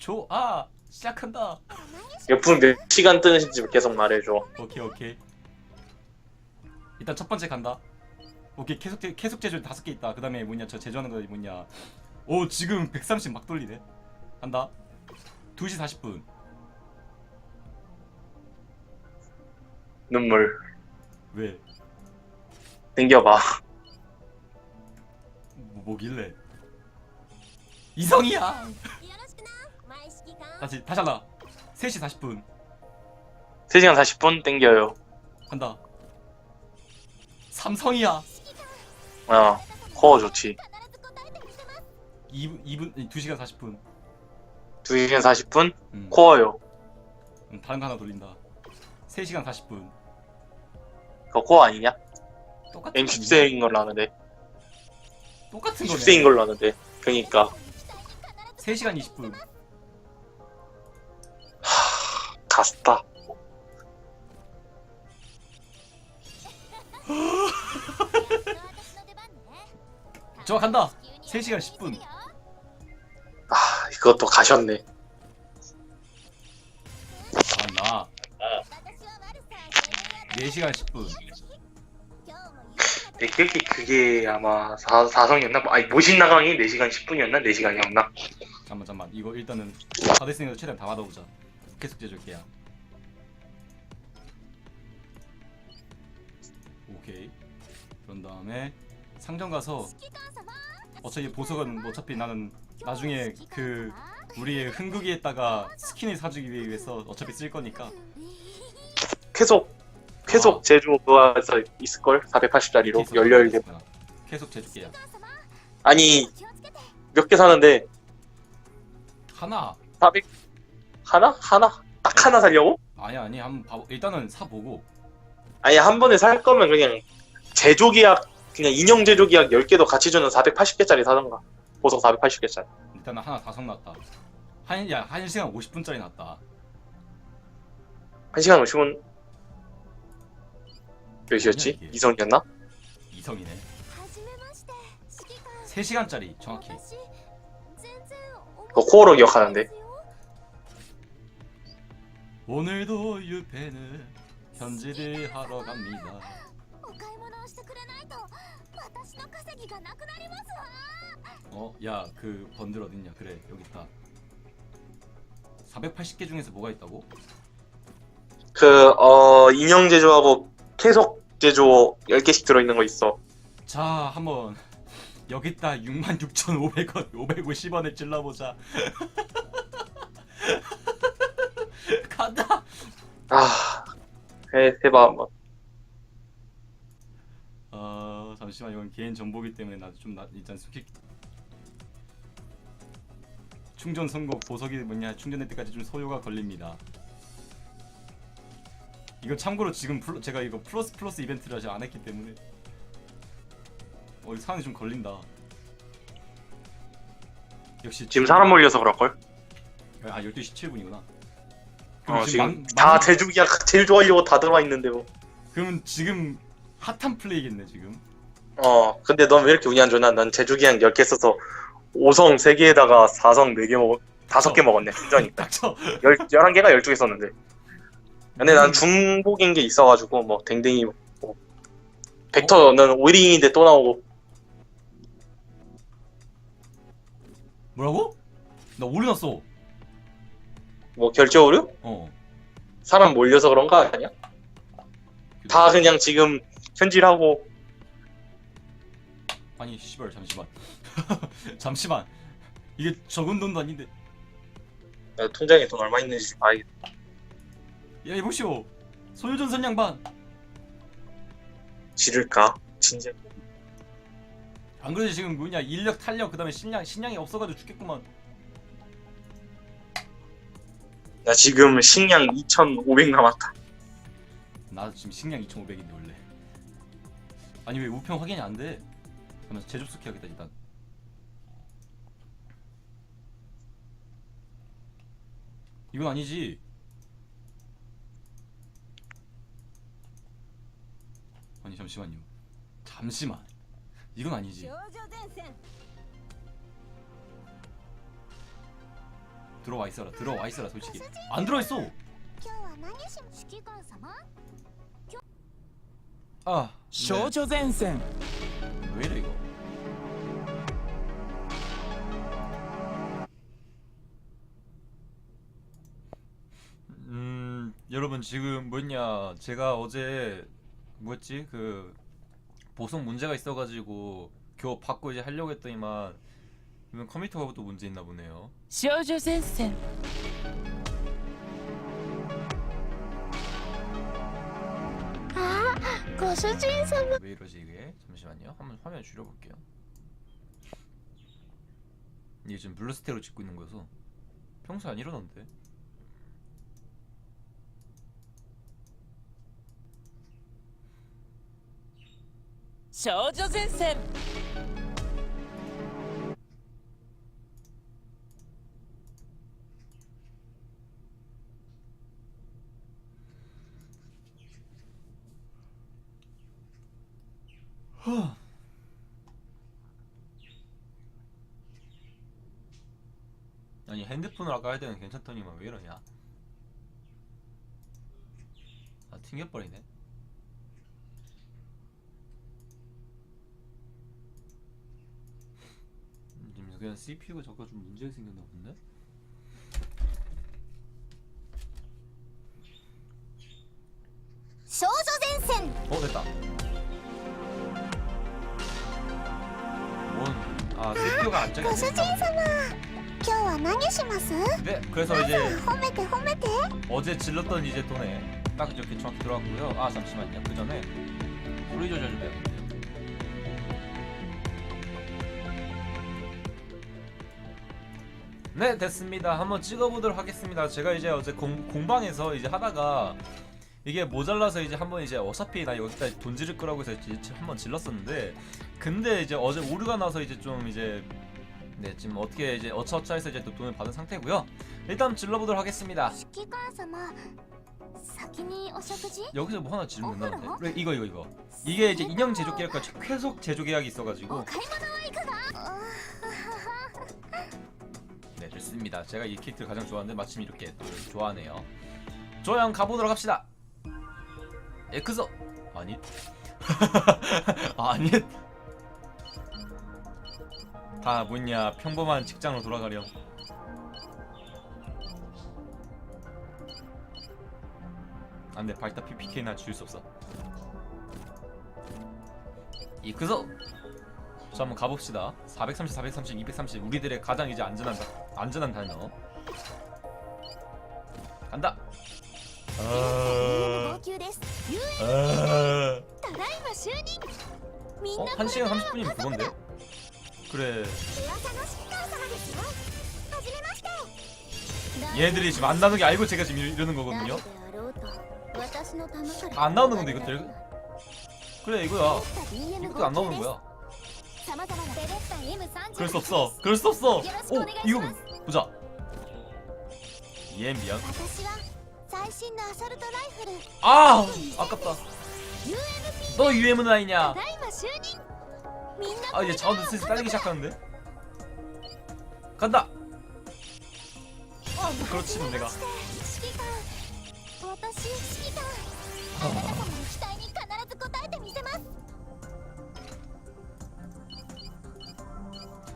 좋아 시작한다. 옆으로 몇 시간 뜨는지 계속 말해줘. 오케이 오케이. 일단 첫 번째 간다. 오케이 계속 제- 계속 제조 다섯 개 있다. 그 다음에 뭐냐 저 제조하는 거 뭐냐. 오 지금 130 막 돌리네. 간다. 2시 40분. 눈물. 왜? 땡겨봐. 뭐, 뭐길래? 이성이야 다시 다시 하나 3시 40분 3시간 40분 땡겨요. 간다 삼성이야 어, 코어 좋지. 2, 2분 2시간 40분 2시간 40분 음. 코어요. 음, 다른 거 하나 돌린다 3시간 40분 그거 코어 아니냐? 똑같은 10세인 걸로 아는데. 똑같은 거네 14인 걸로 아는데. 그니까. 3시간 20분 가스타. 저 간다 3시간 10분 아, 이것도 가셨네. 간다 4시간 10분 내 기억에 그게 아마 4, 4성이었나? 아니, 모신 나강이 4시간 10분이었나? 4시간이었나? 잠만 잠만 이거 일단은 다 됐으니까 최대한 다 받아보자 계속 제줄게요 오케이 그런 다음에 상점 가서 어차피 보석은 뭐 어차피 나는 나중에 그 우리의 흥국이에다가 스킨을 사주기 위해서 어차피 쓸 거니까 계속, 계속 아. 제조 그거에서 있을 걸? 480짜리로. 계속 열려있게. 제줄게요. 계속 제줄게요 아니, 몇 개 사는데, 하나 400, 하나? 하나? 딱 하나 살려고? 아니 아니 한번 봐보 일단은 사보고 아니, 한 번에 살 거면 그냥 제조 계약, 그냥 인형 제조 계약 10개도 같이 주는 480개짜리 사던가. 보석 480개짜리. 일단은 하나 다성 났다 한야 1시간 50분짜리 났다 1시간 50분, 몇이었지? 이게. 이성이었나? 이성이네 初めまして指揮官 3시간짜리 정확히 私全然 그거 코어로 기억하는데. 오늘도 유페는 편지를 하러 갑니다 お買い物をしてくれないと私の稼ぎがなくなりますわ 어? 야 그 번들 어딨냐 그래 여기 있다 480개 중에서 뭐가 있다고? 그, 어, 인형 제조하고 계속 제조 10개씩 들어있는 거 있어. 자 한번 여기다 66,500원 550원을 찔러보자 간다 아, 해, 해봐, 한번. 어 잠시만 이건 개인 정보기 때문에 나도 좀 나, 일단 솔직히 충전 성공 보석이 뭐냐 충전할 때까지 좀 소요가 걸립니다. 이거 참고로 지금 플러, 제가 이거 플러스 플러스 이벤트를 아직 안 했기 때문에 어 사람이 좀 걸린다. 역시 지금 사람 몰려서 그럴걸? 아 12시 17분이구나. 어, 지금 다 제조 계약 제일 좋아하려고 다 들어와 있는데 뭐. 그러면 지금 핫한 플레이겠네 지금. 어, 근데 넌 왜 이렇게 운이 안 좋나? 난 계약 10개 써서 5성 3개에다가 4성 4개 먹, 5개 먹었네, 순전히. 닥쳐. 10, 11개가 12개 썼는데. 근데 난 중복인 게 있어가지고, 뭐, 댕댕이, 뭐. 벡터는 5일인데 또 나오고, 뭐라고? 나 올려놨어. 뭐, 결제 오류? 어. 사람 몰려서 그런 거 아니야? 다 그냥 지금 현질하고, 아니 씨발 잠시만 잠시만 이게 적은 돈도 아닌데 야, 통장에 돈 얼마 있는지 봐야겠다. 야 이보시오 소유전선 양반 지를까? 진짜. 안 그래도 지금 뭐냐 인력 탄력 그 다음에 신량 신량이 없어가지고 죽겠구만 나 지금 식량 2,500 남았다. 나 지금 신량 2,500인데 원래. 아니 왜 우편 확인이 안 돼? 그러면 재접속 해야겠다 일단. 이건 아니지? 아니 잠시만요. 잠시만. 이건 아니지 들어와 있어라 들어와 있어라 솔직히 안 들어 있어 今日は何し指揮官様 아 少女前線 네. 왜 이래 이거 음 여러분 지금 뭐냐 제가 어제 뭐였지 그 보송 문제가 있어가지고 겨우 받고 이제 하려고 했더니만 이건 컴퓨터가 또 문제 있나 보네요 少女前線あご主人様 왜 이러지 이게 잠시만요 한번 화면 줄여볼게요 이게 지금 블루스테로 찍고 있는 거여서 평소 안 이러던데 少女前線 핸드폰으로 아까 할 때는 괜찮더니만 왜 이러냐 아 튕겨버리네 음, 지금 그냥 CPU가 잠깐 좀 문제가 생겼나 본데?少女前線 어 됐다 뭔아 CPU가 ご主 안정이 人様 今日は何します 네 그래서 이제 褒めて褒めて 어제 질렀던 이제 돈에 딱 이렇게 정확히 들어왔고요. 아 잠시만요. 그 전에 소리 조절 좀 해야겠네요. 네 됐습니다. 한번 찍어보도록 하겠습니다. 제가 이제 어제 공, 공방에서 이제 하다가 이게 모자라서 이제 한번 이제 어차피 나 여기까지 돈 지를 거라고 해서 이제 한번 질렀었는데 근데 이제 어제 오류가 나서 이제 좀 이제 네 지금 어떻게 이제 어처어처해서 이제 또 돈을 받은 상태고요. 일단 질러보도록 하겠습니다. 여기서 뭐 하나 질문 나는데? 이거 이거 이거. 이게 이제 인형 제조 계약과 계속 제조 계약이 있어가지고. 네 됐습니다. 제가 이 키트 가장 좋아하는데 마침 이렇게 또 좋아하네요. 조양 가보도록 합시다. 예, 엑소. 아니. 아, 아니. 다 뭐냐 평범한 직장으로 돌아가렴 안돼 바이타 PPK나 지울 수 없어 이크소 자 한번 가봅시다 430 430 230 우리들의 가장 이제 안전한 다- 안전한 단어 간다 号 아... 泣です遊園 아... ただいま就任みん 어? な 1시간 30분이면 그건데? 그래. 얘들이 지금 안 나오는 게 알고 제가 지금 이러는 거거든요. 안 나오는 건데 이것들. 그래 이거야. 이것도 안 나오는 거야. 그럴 수 없어. 그럴 수 없어. 오 이거 뭐- 보자. 얘 미안. 아 아깝다. 너 UM은 아니냐? 아 이제 자원도 슬슬 딸리기 시작하는데? 간다! 그렇지 뭐, 내가. 어.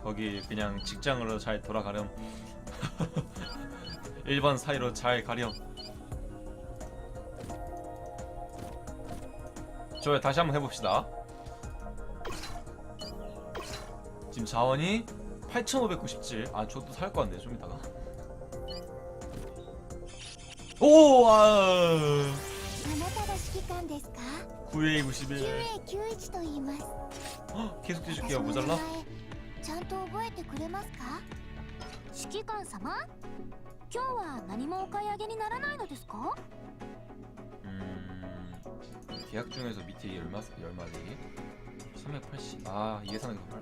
거기 그냥 직장으로 잘 돌아가렴. 1번 사이로 잘 가렴. 좋아요 다시 한번 해봅시다. 지금 자원이 8597. 아, 저도 살 거 같네, 좀 이따가. 오, 아, あなたが指揮官ですか 9A 91. QA91 と言います 헉, 계속 私 해줄게요, の名 모자라? 前ちゃんと覚えてくれますか指揮官様今日は何もお買い上げにならないのですか 음, 계약 중에서 밑에 얼마, 얼마지? 380. 아, 이게 사는 게 훨,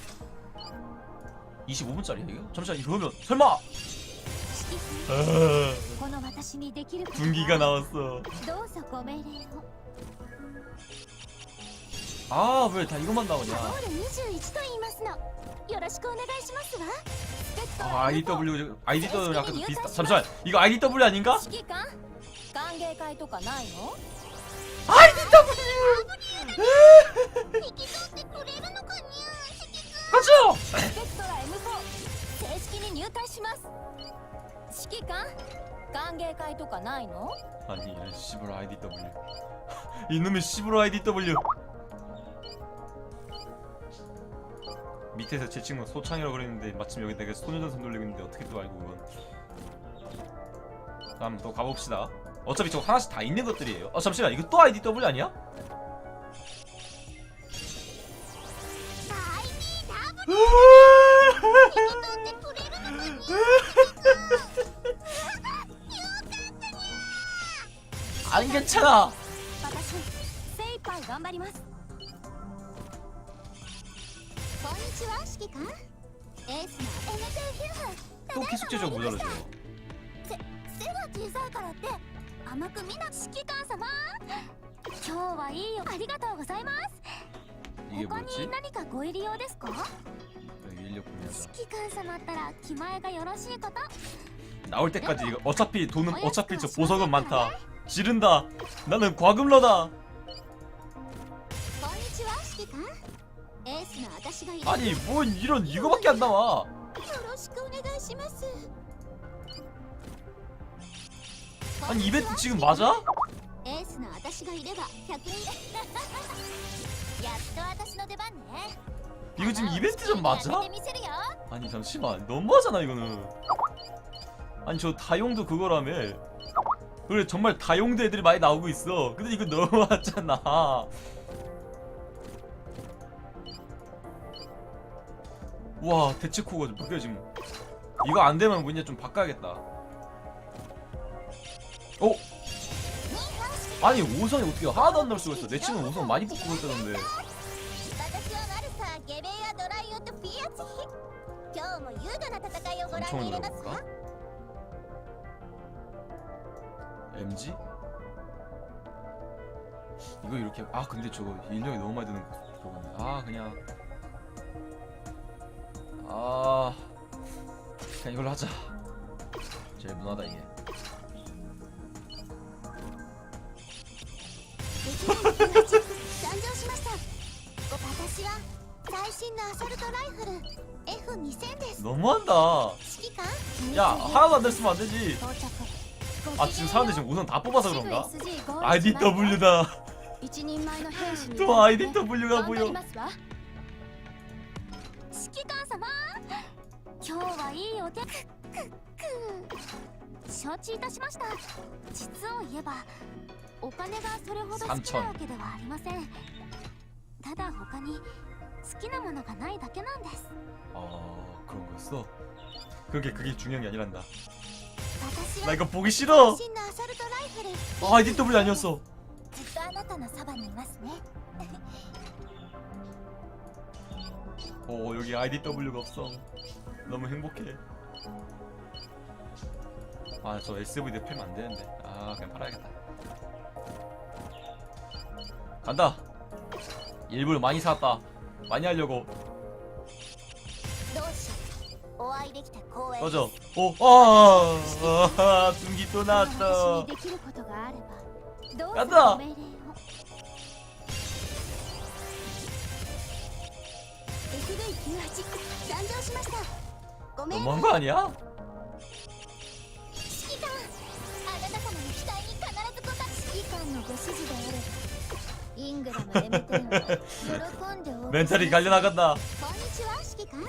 25분짜리야 이거? 잠시만 이러면 설마 指揮아, この私にできること 분기가 나왔어. どうぞご命令を 아 왜 다 이것만 ゴ 나오냐? ール21と言いますのよろしくお願いしますわスペクトラ 아 IDW IDW 약간 좀 비슷. 잠시만 이거 IDW 아닌가? 指揮官歓迎会とかないの IDW. 引き取ってくれるのかにゃ 가죠. スペクトラ M4 正 式に入隊します指揮官歓迎会とかないの 아니 이런 씨부로 IDW. 이놈의 씨부로 IDW. 밑에서 제 친구 소창이라고 그랬는데 마침 여기 내가 소녀전선 돌리고 있는데 어떻게 또 알고 그건 다음 또 가봅시다 어차피 저거 하나씩 다 있는 것들이에요 어 잠시만 이거 또 IDW 아니야? 안 괜찮아 私精一杯頑張りますこんにちは指揮官エースの MT9 또 계속 제조 모자라죠 背が小さいからって甘く見な指揮官様今日はいいよありがとうございます 이게 他に 뭐였지? 何かご入り用ですか 여기 인력 분야자 指揮官様ったら気前がよろしいこと 나올 때까지 이거 어차피 돈은 어차피 저 보석은 많다 지른다 나는 과금러다 こんにちは指揮官エースの私がいる 아니 뭔 이런 이거밖에 안 나와 よろしくお願いします 아니 이벤트 지금 맞아? エースの私がいれば100円やっと私の出番ね 이거 지금 이벤트 전 맞아? 아니 잠시만. 너무하잖아 이거는. 아니 저 다용도 그거라며. 그래 정말 다용도 애들이 많이 나오고 있어. 근데 이거 너무하잖아. 와 대체 코가 좀 바뀌어 지금. 이거 안되면 뭐냐 좀 바꿔야겠다. 어? 아니 5성이 어떻게 하나도 안 나올 수가 있어. 내 친구는 5성 많이 뽑고 있다던데. ゲベアドライオとピアチ今日も優雅な戦いをご覧に入れますわ MG? 이거 이렇게 아 근데 저거 인력이 너무 많이 드는 거거든요 아 그냥 아 그냥 이걸로 하자 제일 무난하다 이게 誕生しました私は 最新のアサルトライフル F2000 です 너무한다 指揮官 야 하나도 안 됐으면 안 되지 到着 아 지금 사람들이 지금 우선 다 뽑아서 그런가? すぐ SG ゴールします IDW다 一人前の兵士に 또 IDW가 頑張 보여 りますわ指揮官様今日はいいお手くくく承知いたしました実を言えばお金がそれほど好きなわけではありませんただ他に 好きなものがないだけなんです 아 그런 거였어? 그게 그게 중요한 게 아니란다 私 나 は 이거 보기 싫어 最新のアサルトライフル 아 IDW 아니었어 ずっとあなたのそばにいますね 어 여기 IDW가 없어 너무 행복해 아 저 SVD 팔면 안 되는데 아 그냥 팔아야겠다 간다 일부러 많이 사왔다 많이 하려고 どうしお会いできて光栄 꺼져 오 아, 아 둥기 또 この私 나왔다 にできることがあればどうやったぞご命令を SV98 誕生しましたご命令 너무한 거 아니야? 指揮官あなた様の期待に必ず応え指揮官のご指示であれば イングラム M10 は喜んでお受け 멘탈이 갈려나간다 こんにちは指揮官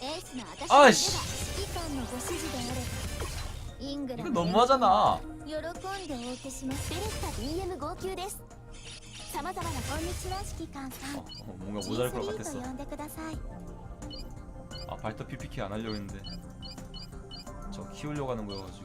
エースの私あがいればいし指揮官のご指示であればイングラ 이거 ム 너무하잖아 喜んでお受けしますベレッタ BM 号泣です様々なこんにちは指揮官さん 어, 어, 뭔가 모자랄 것 G3 と 같았어 呼んでください 아 발터 PPK 안 하려고 했는데 저 키우려고 하는 거여가지고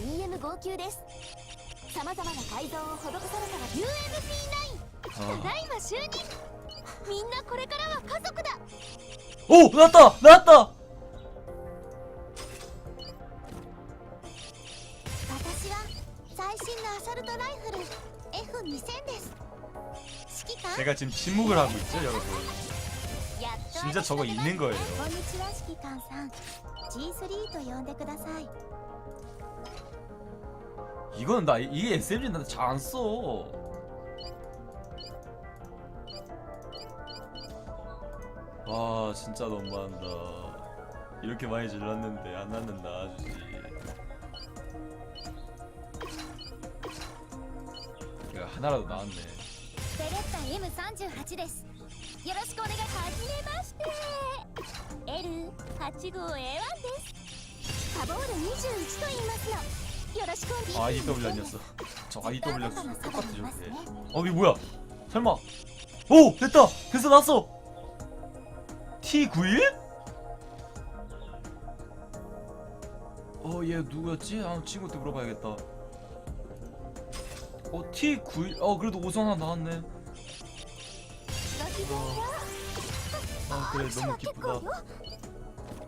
ベレッタ BM59 です様々な改造を施されたら UMP9 た 아. だいま就任みんなこれからは家族だ 오 나왔다 나왔다. 私は最新のアサルトライフル F2000 です指揮官 제가 지금 침묵을 하고 있죠 여러분. やっと 진짜 저거 있는 거예요. こんにちは指揮官さん G3 と呼んでください 이거는 나 이게 SMG 나한테 잘 안 써. 와 진짜 너무한다. 이렇게 많이 질렀는데 안 났는 나아주지. 야 하나라도 나왔네. ベレッタ M38 ですよろしくお願いはじめまして L8 号 A1 ですカボール21と言いますの 아 IW 아니었어. 저 IW 였어. 똑같이 저렇게. 어 이게 뭐야? 설마. 오 됐다. 됐어 났어. T91? 어얘 누구였지? 아 친구한테 물어봐야겠다. 어 T91? 어 그래도 오선 하나 나왔네. 아 그래. 너무 기쁘다.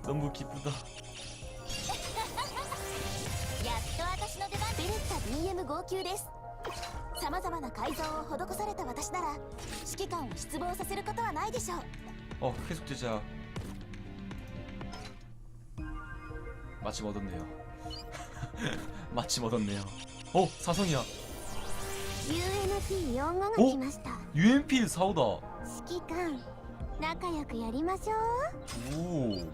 너무 기쁘다. 私の出番ベレッタ BM59 です様々な改造を施された私なら指揮官を失望させることはないでしょう 어 계속 제자. 마침 얻었네요. 마침 얻었네요. 어 사성이야. UNP45 がお来ました UMP 4다. 指揮官仲良くやりましょう 오.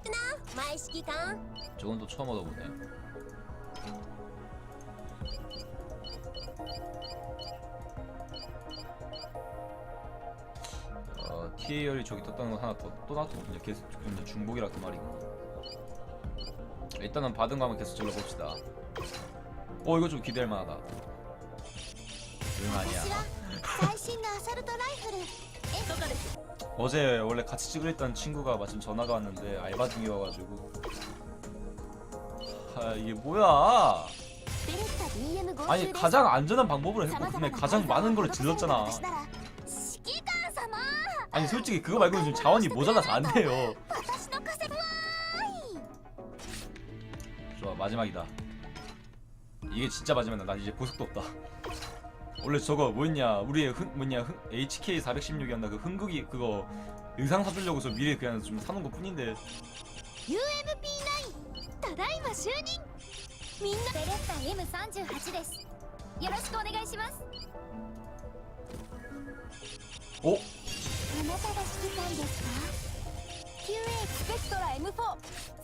よろしくな前指揮官 저건 또 처음 얻어보네. 어, TA열이 저기 떴다는 건 하나 더, 또 나왔거든요. 계속 이제 중복이라 그 말이고. 일단은 받은 거 한번 계속 질러봅시다. 어, 이거 좀 기대할 만하다. 응, 아니야. 私は最新のアサルトライフル 어제 원래 같이 찍으려 했던 친구가 마침 전화가 왔는데 알바 중이어가지고. 아 이게 뭐야? 아니 가장 안전한 방법으로 했고 근데 가장 많은 걸 질렀잖아. 아니 솔직히 그거 말고는 지금 자원이 모자라서 안 돼요. 좋아 마지막이다. 이게 진짜 마지막이다. 나 이제 보석도 없다. 원래 저거 뭐였냐 우리의 흔 뭐냐 흔, HK 416이었나 그 흥국이 그거 의상 사주려고서 미리 그냥 좀 사놓은 것 뿐인데 UMP9 ただいま就任みんなベレッタ M38 ですよろしくお願いします 어? あなたが指揮官ですか QA スペクトラ M4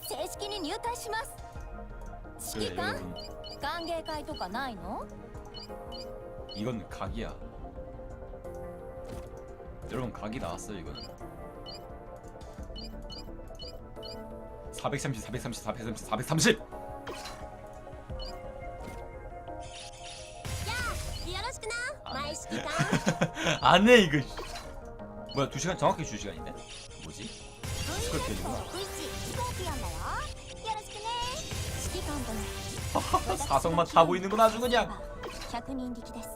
正式に入隊します指揮 그래 官 여러분 歓迎会とかないの 이건 각이야 여러분 각이 나왔어요 이거는 430 430 430 430よろしくな前指揮官 안해 이거 뭐야 2시간 정확히 2시간인데? 뭐지? 스컬 때리구나 1飛行機やんだよよろしくね指揮官殿 사성만 타 보이는구나 아주 그냥 100人力ですは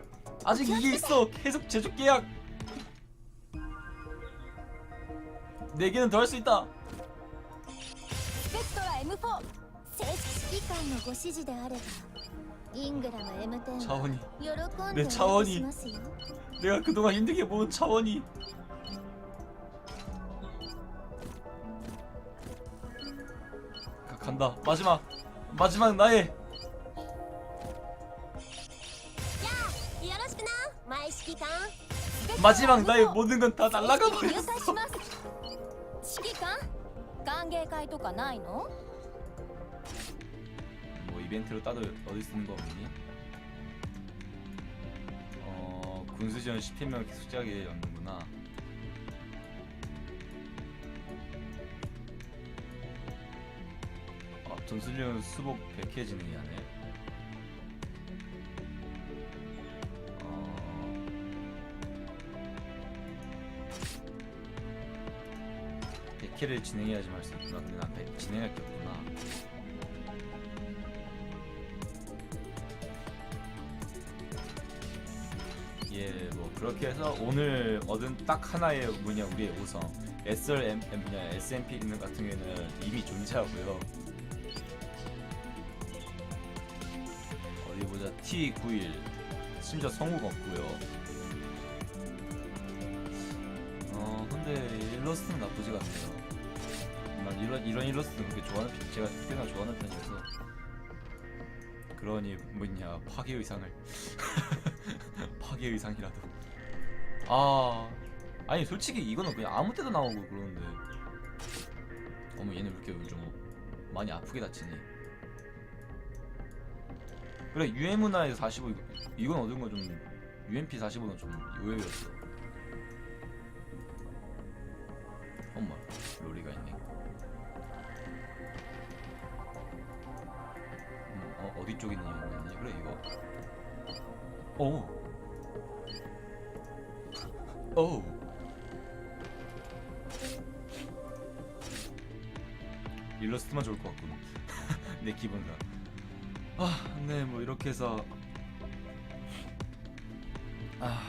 아직 이게 있어. 계속 제조 계약. 네 개는 더 할 수 있다. スペクトラ M4 正式指揮官のご指示であればイングラム M10 は 차원이 喜んねでお茶碗に渡ししますよ 내가 그동안 힘들게 모은 차원이 가, 간다 마지막 마지막 나의 마지막 나의 모든 건 다 날라가 正式に入 버렸어 隊します指揮官歓迎会とかないの 뭐 이벤트로 따로 얻을 수 있는 거 없니? 어 군수지원 10회명 계속하게 얻는구나 아 전술련 수복 100회 진행하네 백회를 진행해야지만 할수 있구나 근데 난 100, 진행할 게 없구나 예, 뭐 그렇게 해서 오늘 얻은 딱 하나의 뭐냐 우리의 우성 SRM 뭐냐 SMP 있는 같은 경우에는 이미 존재하고요. 어디 보자 T91 심지어 성우가 없고요. 어 근데 일러스트는 나쁘지가 않네요. 난 이런 이런 일러스트는 그렇게 좋아하는 편- 제가 꽤나 좋아하는 편이어서 그러니 뭐냐 파괴 의상을. 파괴 의상이라도. 아 아니 솔직히 이거는 그냥 아무 때도 나오고 그러는데. 어머 얘는 왜 이렇게 좀 많이 아프게 다치니? 그래 유해 문화에서 45 이거- 이건 얻은 거 좀 UMP 45는 좀 의외였어 음, 어, 어디 쪽에 있는 영웅이니? 그래 이거 오 오. 일러스트만 좋을 것 같군. 내 기분상. 아, 네, 뭐 이렇게 해서 아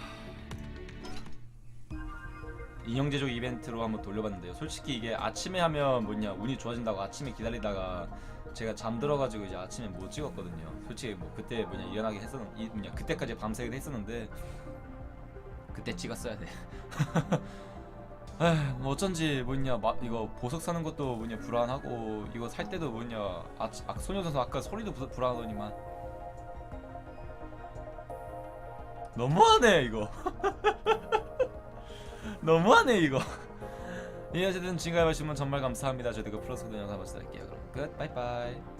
인형 제조 이벤트로 한번 돌려봤는데요. 솔직히 이게 아침에 하면 뭐냐 운이 좋아진다고 아침에 기다리다가 제가 잠들어가지고 이제 아침에 못 찍었거든요. 솔직히 뭐 그때 뭐냐 일어나게 했었 이 뭐냐 그때까지 밤새기도 했었는데 그때 찍었어야 돼. 에휴, 뭐 어쩐지 뭐냐 마, 이거 보석 사는 것도 뭐냐 불안하고 이거 살 때도 뭐냐 아, 아 소녀선수 아까 소리도 부, 불안하더니만. 너무하네 이거. 너무하네 이거. 예 어쨌든 지금까지 보시면 정말 감사합니다. 저희도 그 플러스 영상 할게요 그럼 끝 바이바이